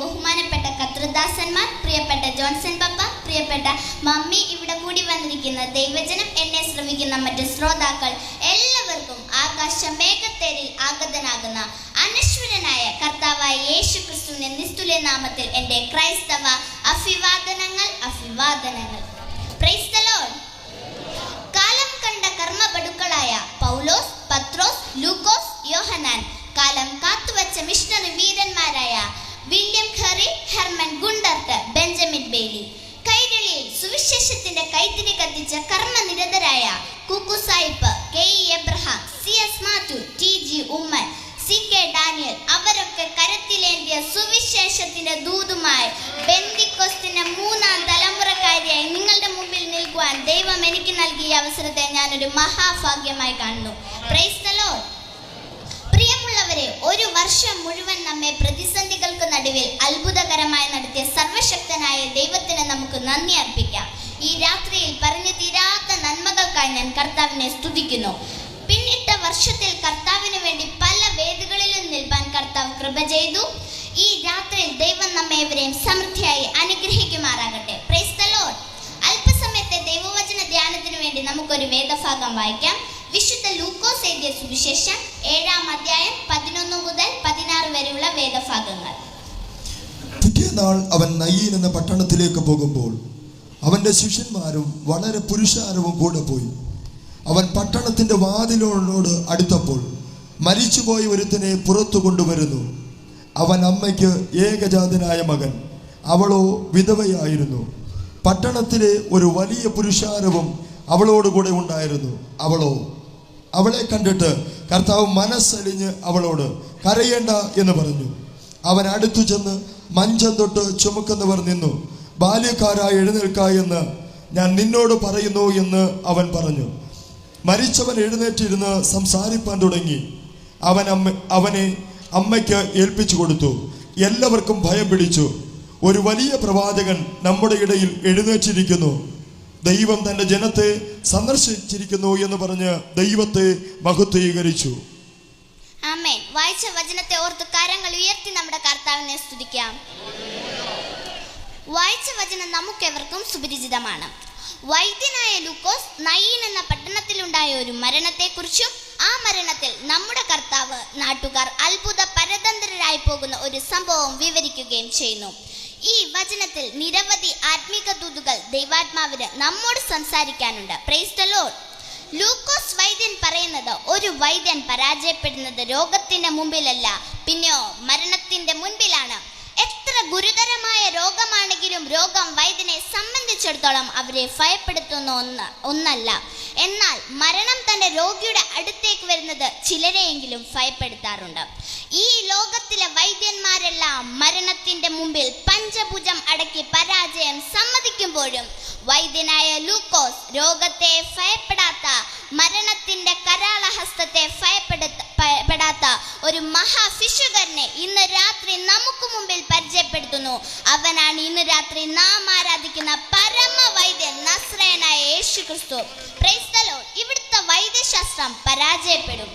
ബഹുമാനപ്പെട്ട കർത്തൃദാസന്മാർ പ്രിയപ്പെട്ട ജോൺസൺ പപ്പ പ്രിയപ്പെട്ട മമ്മി ഇവിടെ കൂടി വന്നിരിക്കുന്ന ദൈവജനം എന്നെ ശ്രമിക്കുന്ന മറ്റ് ശ്രോതാക്കൾ എല്ലാവർക്കും ആകാശ മേഘത്തേരിൽ ആഗതനാകുന്ന അനശ്വരനായ കർത്താവായ യേശു ക്രിസ്തുവിന്റെ നിസ്തുല്യ നാമത്തിൽ എന്റെ ക്രൈസ്തവ അഭിവാദനങ്ങൾ അഭിവാദനങ്ങൾ. കാലം കണ്ട കർമ്മപടുക്കളായ പൗലോസ് പത്രോസ് ലൂക്കോസ് യോഹനാൻ കാലം കാത്തുവച്ച മിഷണറി വീരന്മാരായ കുക്കു സായിപ്പ് K E Abraham C S Mathew T G Oommen C K Daniel അവരൊക്കെ കരത്തിലേന്തിയ സുവിശേഷത്തിന്റെ ദൂതുമായി ബന്ദിക്കോസ്തിന്റെ മൂന്നാം തലമുറക്കാരിയായി നിങ്ങളുടെ മുമ്പിൽ നിൽക്കുവാൻ ദൈവം എനിക്ക് നൽകിയ അവസരത്തെ ഞാനൊരു മഹാഭാഗ്യമായി കാണുന്നു. പ്രൈസ്തലോ. പ്രിയമുള്ളവരെ ഒരു വർഷം മുഴുവൻ നമ്മെ പ്രതിസന്ധികൾക്ക് നടുവിൽ അത്ഭുതകരമായി നടത്തിയ സർവശക്തനായ ദൈവത്തിന് നമുക്ക് നന്ദി അർപ്പിക്കാം. ഈ രാത്രിയിൽ പറഞ്ഞു തീരാത്ത നന്മകൾക്കായി ഞാൻ കർത്താവിനെ സ്തുതിക്കുന്നു. പിന്നിട്ട വർഷത്തിൽ കർത്താവിന് വേണ്ടി പല വേദികളിലും നിൽപ്പാൻ കർത്താവ് കൃപ ചെയ്തു. ഈ രാത്രിയിൽ ദൈവം നമ്മെവരെയും സമൃദ്ധിയായി അനുഗ്രഹിക്കുമാറാകട്ടെ. പ്രൈസ് ലോർഡ് അല്പസമയത്തെ ദൈവവചന ധ്യാനത്തിന് വേണ്ടി നമുക്കൊരു വേദഭാഗം വായിക്കാം. വിശുദ്ധ ലൂക്കോസ് എഴുതിയ സുവിശേഷം ഏഴാം അധ്യായം പതിനൊന്ന് മുതൽ പതിനാറ് വരെയുള്ള വേദഭാഗങ്ങൾ. പിറ്റേന്നാൾ അവൻ നയ്യീൻ നിന്ന് പട്ടണത്തിലേക്ക് പോകുമ്പോൾ അവന്റെ ശിഷ്യന്മാരും വളരെ പുരുഷാരവും കൂടെ പോയി. അവൻ പട്ടണത്തിന്റെ വാതിലോട് അടുത്തപ്പോൾ മരിച്ചുപോയ ഒരുത്തനെ പുറത്തു കൊണ്ടുവരുന്നു. അവൻ അമ്മയ്ക്ക് ഏകജാതനായ മകൻ. അവളോ വിധവയായിരുന്നു. പട്ടണത്തിലെ ഒരു വലിയ പുരുഷാരവും അവളോടുകൂടെ ഉണ്ടായിരുന്നു. അവളോ അവളെ കണ്ടിട്ട് കർത്താവ് മനസ്സലിഞ്ഞ് അവളോട് കരയേണ്ട എന്ന് പറഞ്ഞു. അവൻ അടുത്തു ചെന്ന് മഞ്ചം തൊട്ട് ചുമക്കുന്നവർ നിന്നു. ബാല്യക്കാരായി എഴുന്നേൽക്ക എന്ന് ഞാൻ നിന്നോട് പറയുന്നു എന്ന് അവൻ പറഞ്ഞു. മരിച്ചവൻ എഴുന്നേറ്റിരുന്ന് സംസാരിപ്പാൻ തുടങ്ങി. അവൻ അമ്മ അവനെ അമ്മയ്ക്ക് ഏൽപ്പിച്ചു കൊടുത്തു. എല്ലാവർക്കും ഭയം പിടിച്ചു. ഒരു വലിയ പ്രവാചകൻ നമ്മുടെ ഇടയിൽ എഴുന്നേറ്റിരിക്കുന്നു. ദൈവം തന്റെ ജനത്തെ സന്ദർശിച്ചിരിക്കുന്നു എന്ന് പറഞ്ഞ് ദൈവത്തെ മഹത്വീകരിച്ചു. വായിച്ച വചനത്തെ ഓർത്ത് കരങ്ങൾ ഉയർത്തി നമ്മുടെ കർത്താവിനെ സ്തുതിക്കാം. വായിച്ച വചനം നമുക്കെവർക്കും സുപരിചിതമാണ്. വൈദ്യനായ ലൂക്കോസ് നയീൻ എന്ന പട്ടണത്തിലുണ്ടായ ഒരു മരണത്തെക്കുറിച്ചും ആ മരണത്തിൽ നമ്മുടെ കർത്താവ് നാട്ടുകാർ അത്ഭുത പരതന്ത്രരായി പോകുന്ന ഒരു സംഭവം വിവരിക്കുകയും ചെയ്യുന്നു. ഈ വചനത്തിൽ നിരവധി ആത്മീക ദൂതുകൾ ദൈവാത്മാവിന് നമ്മോട് സംസാരിക്കാനുണ്ട്. പ്രൈസ് ലൂക്കോസ് വൈദ്യൻ പറയുന്നത് ഒരു വൈദ്യൻ പരാജയപ്പെടുന്നത് രോഗത്തിന്റെ മുമ്പിലല്ല പിന്നെയോ മരണത്തിന്റെ മുൻപിലാണ്. ഗുരുതരമായ രോഗമാണെങ്കിലും രോഗം വൈദ്യനെ സംബന്ധിച്ചിടത്തോളം അവരെ ഭയപ്പെടുത്തുന്ന ഒന്ന് ഒന്നല്ല. എന്നാൽ മരണം തന്റെ രോഗിയുടെ അടുത്തേക്ക് വരുന്നത് ചിലരെയെങ്കിലും ഭയപ്പെടുത്താറുണ്ട്. ഈ ലോകത്തിലെ വൈദ്യന്മാരെല്ലാം മരണത്തിന്റെ മുമ്പിൽ പഞ്ചഭുജം അടക്കി പരാജയം സമ്മതിക്കുമ്പോഴും വൈദ്യനായ ലൂക്കോസ് രോഗത്തെ ഭയപ്പെടാത്ത മരണത്തിന്റെ കരാളഹസ്തത്തെ ഭയപ്പെടുത്ത ഒരു മഹാഫിഷുകാരനെ ഇന്ന് രാത്രി നമുക്ക് മുമ്പിൽ പരിചയപ്പെടുത്തുന്നു. അവനാണ് ഇന്ന് രാത്രി നാം ആരാധിക്കുന്ന പരമവൈദ്യൻ നസ്രയനായ യേശു ക്രിസ്തു ക്രൈസ്തലോ ഇവിടുത്തെ വൈദ്യശാസ്ത്രം പരാജയപ്പെടും.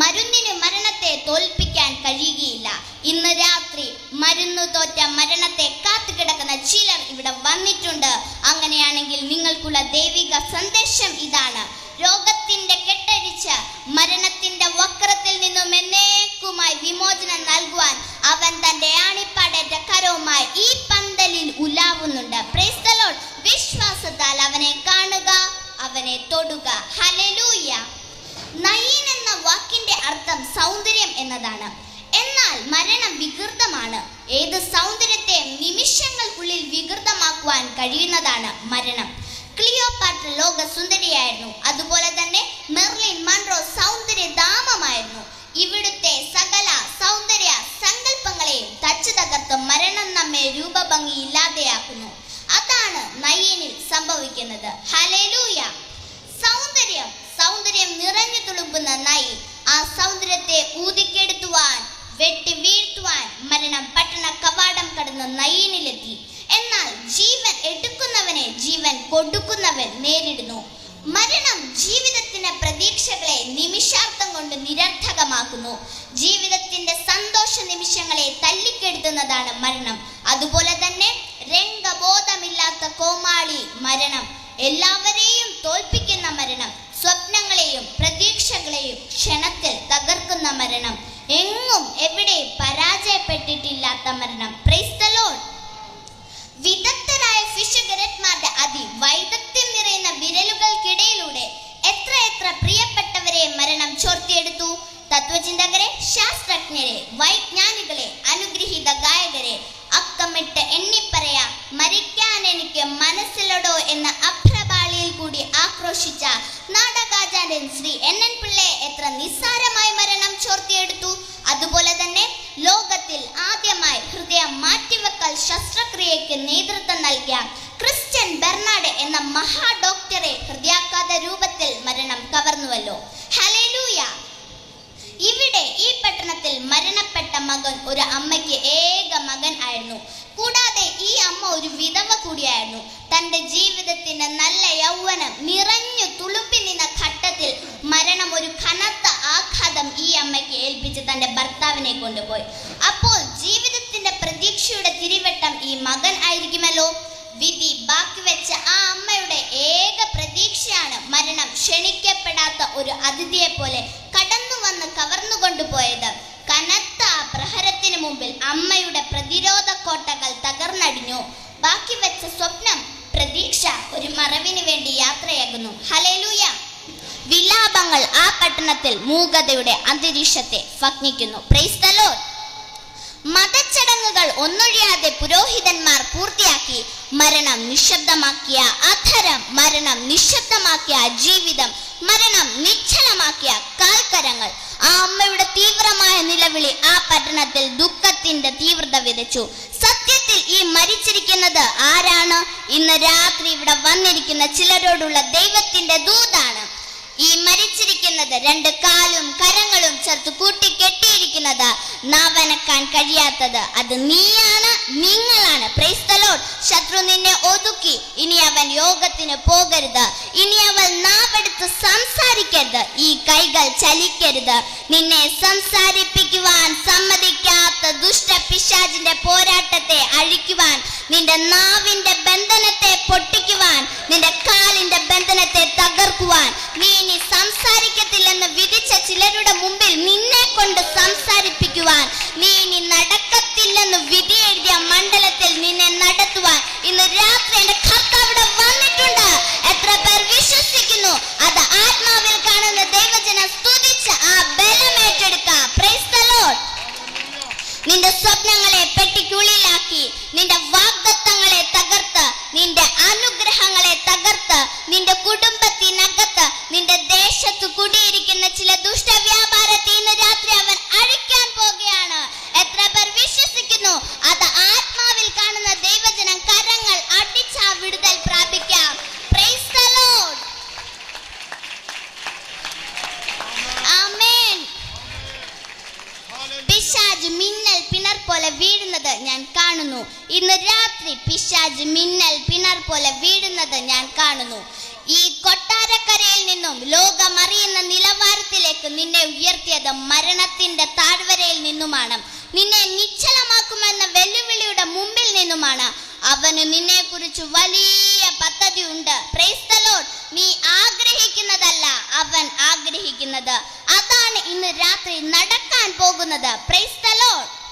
മരുന്നിന് മരണത്തെ തോൽപ്പിക്കാൻ കഴിയുകയില്ല. ഇന്ന് രാത്രി മരുന്ന് തോറ്റ മരണത്തെ കാത്തു കിടക്കുന്ന ചിലർ ഇവിടെ വന്നിട്ടുണ്ട്. അങ്ങനെയാണെങ്കിൽ നിങ്ങൾക്കുള്ള ദൈവിക സന്ദേശം ഇതാണ്. രോഗത്തിന്റെ കെട്ടഴിച്ച് മരണത്തിന്റെ വക്രത്തിൽ നിന്നും എന്നേക്കുമായി വിമോചനം നൽകുവാൻ അവൻ തന്റെ ആണിപ്പാടേറ്റ കരവുമായി ഈ പന്തലിൽ ഉലാവുന്നുണ്ട്. Lord. വിശ്വാസത്താൽ അവനെ കാണുക അവനെ തൊടുക. ഹലലൂയ നയീൻ എന്ന വാക്കിന്റെ അർത്ഥം സൗന്ദര്യം എന്നതാണ്. മരണം വികൃതമാണ്. ഏത് സൗന്ദര്യത്തെ നിമിഷങ്ങൾക്കുള്ളിൽ വികൃതമാക്കുവാൻ കഴിയുന്നതാണ് മരണം. ക്ലിയോപാട്ര ലോക സുന്ദരിയായിരുന്നു അതുപോലെ തന്നെ മെർലിൻ മൺറോ സൗന്ദര്യ ധാമമായിരുന്നു ഇവിടുത്തെ സകല സൗന്ദര്യ സങ്കല്പങ്ങളെയും തച്ചു തകർത്ത് മരണം നമ്മെ രൂപഭംഗി ഇല്ലാതെയാക്കുന്നു അതാണ് നയ്യനിൽ സംഭവിക്കുന്നത്. ഹലലൂയ സൗന്ദര്യം സൗന്ദര്യം നിറഞ്ഞു തുളുമ്പുന്ന നൈ ആ സൗന്ദര്യത്തെ ഊതിക്കെടുത്തുവാൻ വെട്ടി വീഴ്ത്തുവാൻ മരണം പട്ടണ കവാടം കടന്ന് നയ്യനിലെത്തി എന്നാൽ ജീവൻ എടുക്കുന്നവനെ ജീവൻ കൊടുക്കുന്നവൻ നേരിടുന്നു. മരണം ജീവിതത്തിന്റെ പ്രതീക്ഷകളെ നിമിഷാർത്ഥം കൊണ്ട് നിരർത്ഥകമാക്കുന്നു. ജീവിതത്തിന്റെ സന്തോഷ നിമിഷങ്ങളെ തല്ലിക്കെടുത്തുന്നതാണ് മരണം. അതുപോലെ തന്നെ രംഗബോധമില്ലാത്ത കോമാളി മരണം. എല്ലാവരെയും തോൽപ്പിക്കുന്ന മരണം. സ്വപ്നങ്ങളെയും പ്രതീക്ഷകളെയും ക്ഷണത്തിൽ തകർക്കുന്ന മരണം. എങ്ങും എവിടെ പരാജയപ്പെട്ടിട്ടില്ലാത്ത മരണം. വിദഗ്ധരായ ഫിഷുഗരന്മാരുടെ അതിവൈദഗ്ധ്യം നിറയുന്ന വിരലുകൾക്കിടയിലൂടെ എത്ര എത്ര പ്രിയപ്പെട്ടവരെ മരണം ചോർത്തിയെടുത്തു? തത്വചിന്തകരെ ശാസ്ത്രജ്ഞരെ വൈജ്ഞാനികളെ അനുഗ്രഹീത ഗായകരെ അക്കമിട്ട് എണ്ണിപ്പറയാ മരിക്കാൻ എനിക്ക് മനസ്സിലടോ എന്ന അഭ്രപാളിയിൽ കൂടി ആക്രോശിച്ച നാടകാചാര്യൻ ശ്രീ എൻ എൻ പിള്ളയെ എത്ര നിസ്സാരമായി മരണം ചോർത്തിയെടുത്തു? അതുപോലെ തന്നെ ലോകത്തിൽ ആദ്യമായി ഹൃദയം മാറ്റിവെക്കൽ ശസ്ത്രക്രിയയ്ക്ക് നേതൃത്വം നൽകിയ ക്രിസ്ത്യൻ ബെർണാഡ് എന്ന മഹാ ഡോക്ടറെ ഹൃദയാഘാത രൂപത്തിൽ മരണം കവർന്നുവല്ലോ. ഹലൂയ ഇവിടെ ഈ പട്ടണത്തിൽ മരണപ്പെട്ട മകൻ ഒരു അമ്മയ്ക്ക് ഏക മകൻ ആയിരുന്നു. കൂടാതെ ഈ അമ്മ ഒരു വിധവ കൂടിയായിരുന്നു. തന്റെ ജീവിതത്തിന്റെ നല്ല യൗവനം നിറഞ്ഞു തുളുമ്പി നിന്ന ഘട്ടത്തിൽ മരണം ഒരു ഈ ഏൽപ്പിച്ച് തന്റെ ഭർത്താവിനെ കൊണ്ടുപോയി. അപ്പോൾ ജീവിതത്തിന്റെ പ്രതീക്ഷയുടെ തിരിവട്ടം ഈ മകൻ ആയിരിക്കുമല്ലോ. വിധി ബാക്കി വെച്ച ആ അമ്മയുടെ ഏക പ്രതീക്ഷയാണ് മരണം. ക്ഷണിക്കപ്പെടാത്ത ഒരു അതിഥിയെ പോലെ കടന്നു വന്ന് കവർന്നു കൊണ്ടുപോയത്. കനത്ത ആ പ്രഹരത്തിന് മുമ്പിൽ അമ്മയുടെ പ്രതിരോധ കോട്ടകൾ തകർന്നടിഞ്ഞു. ബാക്കി വെച്ച സ്വപ്നം പ്രതീക്ഷ ഒരു മറവിന് വേണ്ടി യാത്രയാകുന്നു. ഹലേലൂയ വിലാപങ്ങൾ ആ പട്ടണത്തിൽ മൂകതയുടെ അന്തരീക്ഷത്തെ ഭഗ്നിക്കുന്നു. പ്രൈസ് ദ ലോർഡ് മതച്ചടങ്ങുകൾ ഒന്നൊഴിയാതെ പുരോഹിതന്മാർ പൂർത്തിയാക്കി മരണം നിശബ്ദമാക്കിയ അധരം മരണം നിശബ്ദമാക്കിയ ജീവിതം മരണം നിശ്ചലമാക്കിയ കാൽക്കരങ്ങൾ. ആ അമ്മയുടെ തീവ്രമായ നിലവിളി ആ പട്ടണത്തിൽ ദുഃഖത്തിന്റെ തീവ്രത വിതച്ചു. സത്യത്തിൽ ഈ മരിച്ചിരിക്കുന്നത് ആരാണ്? ഇന്ന് രാത്രി ഇവിടെ വന്നിരിക്കുന്ന ചിലരോടുള്ള ദൈവത്തിന്റെ ദൂതാണ്. ഈ മരിച്ചിരിക്കുന്നത് രണ്ട് കാലും കരങ്ങളും ചേർത്ത് കൂട്ടി കെട്ടിയിരിക്കുന്നത്. നാവനക്കാൻ കഴിയാത്തത്. അത് നീയാണ് ലോർഡ് ശത്രു നിന്നെ ഒതുക്കി. ഇനി അവൻ യോഗത്തിന് പോകരുത്. ഇനി അവൻ നാവെടുത്ത് സംസാരിക്കരുത്. ഈ കൈകൾ ചലിക്കരുത്. നിന്നെ സംസാരിപ്പിക്കുവാൻ സമ്മതിക്കാത്ത ദുഷ്ട പിശാചിന്റെ പോരാട്ടത്തെ അഴിക്കുവാൻ നിന്റെ നാവിന്റെ ബന്ധനത്തെ പൊട്ടിക്കുവാൻ നിന്റെ കാലിന്റെ ബന്ധനത്തെ തകർക്കുവാൻ. നീ ഇനി സംസാരിക്കത്തില്ലെന്ന് വിധിച്ച ചിലരുടെ മുമ്പിൽ നിന്നെ കൊണ്ട് സംസാരിപ്പിക്കുവാൻ. നീ ഇനി നടക്കത്തില്ലെന്ന് നിന്റെ കുടുംബത്തിനകത്ത് നിന്റെ ദേശത്ത് കുടിയിരിക്കുന്ന ചില ദുഷ്ടവ്യാപാരത്തെ ഇന്ന് രാത്രി അവൻ അഴിക്കാൻ പോകുകയാണ് എത്ര പേർ വിശ്വസിക്കുന്നു? അത് ആത്മാവിൽ കാണുന്ന ദൈവജനം കരങ്ങൾ അടിച്ചാ വിടുതൽ പ്രാപിക്കാം. പ്രൈസ് ദ ലോർഡ് ആമേൻ പിശാജ് മിന്നൽ പിണർ പോലെ വീഴുന്നത് ഞാൻ കാണുന്നു. ഇന്ന് രാത്രി പിശാജ് മിന്നൽ പിണർ പോലെ വീഴുന്നത് ഞാൻ കാണുന്നു. ഈ കൊട്ടാരക്കരയിൽ നിന്നും ലോകം അറിയുന്ന നിലവാരത്തിലേക്ക് നിന്നെ ഉയർത്തിയത് മരണത്തിന്റെ താഴ്വരയിൽ നിന്നുമാണ്. നിന്നെ നിശ്ചലമാക്കുമെന്ന വെല്ലുവിളിയുടെ മുമ്പിൽ നിന്നുമാണ്. അവന് നിന്നെ കുറിച്ച് വലിയ പദ്ധതി ഉണ്ട്. നീ ആഗ്രഹിക്കുന്നതല്ല അവൻ ആഗ്രഹിക്കുന്നത്. അതാണ് ഇന്ന് രാത്രി നടക്കാൻ പോകുന്നത്. പ്രൈസ്തലോട്ട്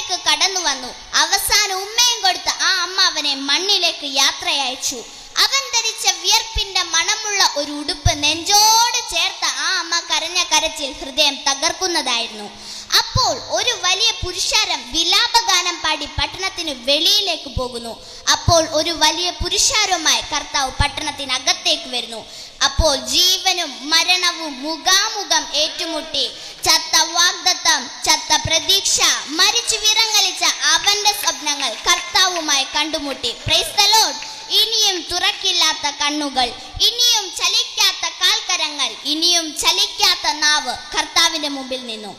പട്ടണത്തിലേക്ക് കടന്നു വന്നു. അവസാനം ഉമ്മയും കൊടുത്ത് ആ അമ്മ അവനെ മണ്ണിലേക്ക് യാത്രയയച്ചു. അവൻ ധരിച്ച വിയർപ്പിന്റെ മണമുള്ള ഒരു ഉടുപ്പ് നെഞ്ചോട് ചേർത്ത് ആ അമ്മ കരഞ്ഞ കരച്ചിൽ ഹൃദയം തകർക്കുന്നതായിരുന്നു. അപ്പോൾ പുരുഷാരം വിലാപഗാനം പാടി പട്ടണത്തിന് വെളിയിലേക്ക് പോകുന്നു. അപ്പോൾ ഒരു വലിയ പുരുഷാരവുമായി കർത്താവ് പട്ടണത്തിനകത്തേക്ക് വരുന്നു. അപ്പോൾ ജീവനും മരണവും മുഖാമുഖം ഏറ്റുമുട്ടി. ചത്ത വാഗ്ദത്തം ചത്ത പ്രതീക്ഷ മരിച്ചു വിറങ്ങലിച്ച അവന്റെ സ്വപ്നങ്ങൾ കർത്താവുമായി കണ്ടുമുട്ടി. പ്രൈസ് ദ ലോർഡ് ഇനിയും തുറക്കില്ലാത്ത കണ്ണുകൾ ഇനിയും ചലിക്കാത്ത കാൽക്കരങ്ങൾ ഇനിയും ചലിക്കാത്ത നാവ് കർത്താവിന്റെ മുമ്പിൽ നിന്നു.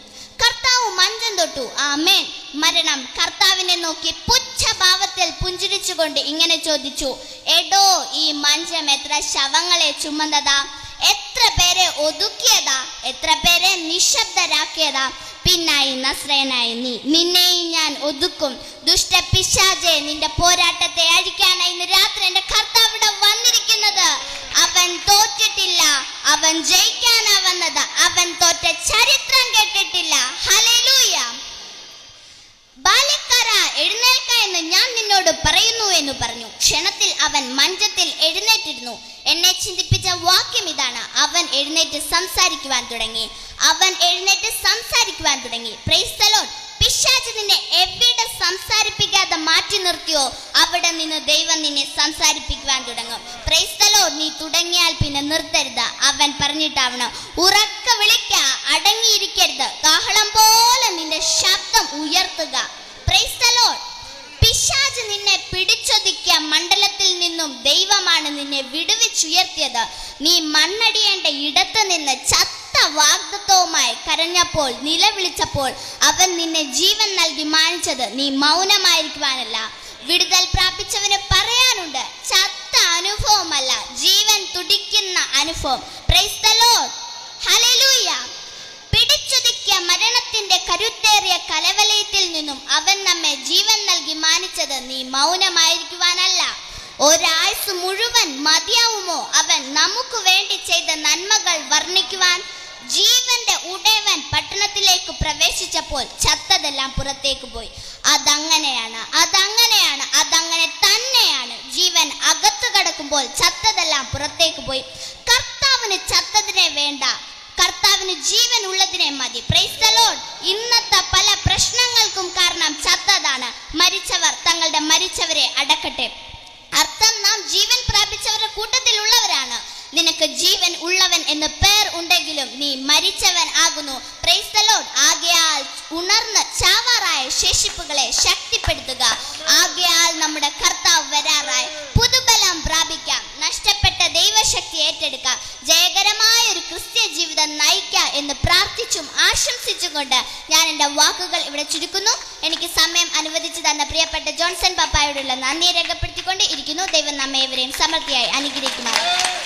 കർത്താവ് മഞ്ചം തൊട്ടു. ആമേൻ. മരണം. കർത്താവിനെ നോക്കി പുച്ഛഭാവത്തിൽ പുഞ്ചിരിച്ചുകൊണ്ട് ഇങ്ങനെ ചോദിച്ചു എടോ ഈ മഞ്ചം എത്ര ശവങ്ങളെ ചുമന്നതാ? എത്ര പേരെ ഒതുക്കിയതാ? എത്ര പേരെ നിശബ്ദരാക്കിയതാ? പിന്നായി നസ്രയനായി നീ. നിന്നെയും ഞാൻ ഒതുക്കും. ദുഷ്ട പിശാചെ നിന്റെ പോരാട്ടത്തെ അഴിക്കാനായി ഇന്ന് രാത്രി എന്റെ കർത്താവിടെ വന്നിരിക്കുന്നത്. അവൻ തോറ്റിട്ടില്ല. അവൻ ജയിക്കാനാ വന്നത്. അവൻ തോറ്റ ചരിത്രം കേട്ടിട്ടില്ല. ഹല്ലേലൂയ. ബാല്യക്കാര എഴുന്നേൽക്ക എന്ന് ഞാൻ നിന്നോട് പറയുന്നു എന്ന് പറഞ്ഞു. ക്ഷണത്തിൽ അവൻ മഞ്ചത്തിൽ എഴുന്നേറ്റിരുന്നു. എന്നെ ചിന്തിപ്പിച്ച വാക്യം ഇതാണ്. അവൻ എഴുന്നേറ്റ് സംസാരിക്കുവാൻ തുടങ്ങി. അവൻ എഴുന്നേറ്റ് സംസാരിക്കുവാൻ തുടങ്ങി. Praise the Lord. പിശാച് നിന്നെ എവിടെ സംസാരിപ്പിക്കാതെ മാറ്റി നിർത്തിയോ അവിടെ നിന്ന് ദൈവം നിന്നെ സംസാരിപ്പിക്കുവാൻ തുടങ്ങും. പ്രൈസ്തലോ. നീ തുടങ്ങിയാൽ പിന്നെ നിർത്തരുത്. അവൻ പറഞ്ഞിട്ടാവണം. ഉറക്ക വിളിക്ക അടങ്ങിയിരിക്കരുത്. കാഹളം പോലെ നിന്റെ ശബ്ദം ഉയർത്തുക. പ്രൈസ്തലോ പിശാജ് നിന്നെ പിടിച്ചൊതുക്കിയ മണ്ഡലത്തിൽ നിന്നും ദൈവമാണ് നിന്നെ വിടുവിച്ചുയർത്തിയത്. നീ മണ്ണടിയേണ്ട ഇടത്ത് നിന്ന് ചത്ത വാഗ്ദത്വവുമായി കരഞ്ഞപ്പോൾ നിലവിളിച്ചപ്പോൾ അവൻ നിന്നെ ജീവൻ നൽകി മാനിച്ചത് നീ മൗനമായിരിക്കുവാനല്ല. വിടുതൽ പ്രാപിച്ചവന് പറയാനുണ്ട് ചത്ത അനുഭവമല്ല ജീവൻ തുടിക്കുന്ന അനുഭവം. പിടിച്ചൊതുക്കിയ മരണത്തിന്റെ കരുത്തേറിയ കലവലയത്തിൽ നിന്നും അവൻ നമ്മെ ജീവൻ നൽകി മാനിച്ചത് നീ മൗനമായിരിക്കുവാനല്ല. ഒരാഴ്ച മുഴുവൻ മതിയാവുമോ? അവൻ നമുക്ക് വേണ്ടി ചെയ്ത നന്മകൾ വർണിക്കുവാൻ ജീവന്റെ ഉടയവൻ പട്ടണത്തിലേക്ക് പ്രവേശിച്ചപ്പോൾ ചത്തതെല്ലാം പുറത്തേക്ക് പോയി. അതങ്ങനെയാണ് അതങ്ങനെയാണ് അതങ്ങനെ തന്നെയാണ്. ജീവൻ അകത്തു കടക്കുമ്പോൾ ചത്തതെല്ലാം പുറത്തേക്ക് പോയി. കർത്താവിന് ചത്തതിനെ വേണ്ട. കർത്താവിന് ജീവൻ ഉള്ളതിനെ മതി. ഇന്നത്തെ പല പ്രശ്നങ്ങൾക്കും കാരണം ചത്തതാണ്. മരിച്ചവർ തങ്ങളുടെ മരിച്ചവരെ അടക്കട്ടെ. അർത്ഥം നാം ജീവൻ പ്രാപിച്ചവരുടെ കൂട്ടത്തിലുള്ളവരാണ്. നിനക്ക് ജീവൻ ഉള്ളവൻ എന്ന് പേർ ഉണ്ടെങ്കിലും നീ മരിച്ചവൻ ആകുന്നു. ആകയാൽ ഉണർന്ന് ചാവാറായ ശേഷിപ്പുകളെ ശക്തിപ്പെടുത്തുക. ആകയാൽ നമ്മുടെ കർത്താവ് വരാറായി പുതുബലം പ്രാപിക്കാം. നഷ്ടപ്പെട്ട ദൈവശക്തി ഏറ്റെടുക്കാം. ജയകരമായ ഒരു ക്രിസ്ത്യ ജീവിതം നയിക്കാം എന്ന് പ്രാർത്ഥിച്ചും ആശംസിച്ചുകൊണ്ട് ഞാൻ എന്റെ വാക്കുകൾ ഇവിടെ ചുരുക്കുന്നു. എനിക്ക് സമയം അനുവദിച്ചു തന്ന പ്രിയപ്പെട്ട ജോൺസൺ പപ്പായോടുള്ള നന്ദി രേഖപ്പെടുത്തിക്കൊണ്ട് ഇരിക്കുന്നു. ദൈവം നമ്മെ ഇവരെയും സമൃദ്ധിയായി അനുഗ്രഹിക്കുമാറാകട്ടെ.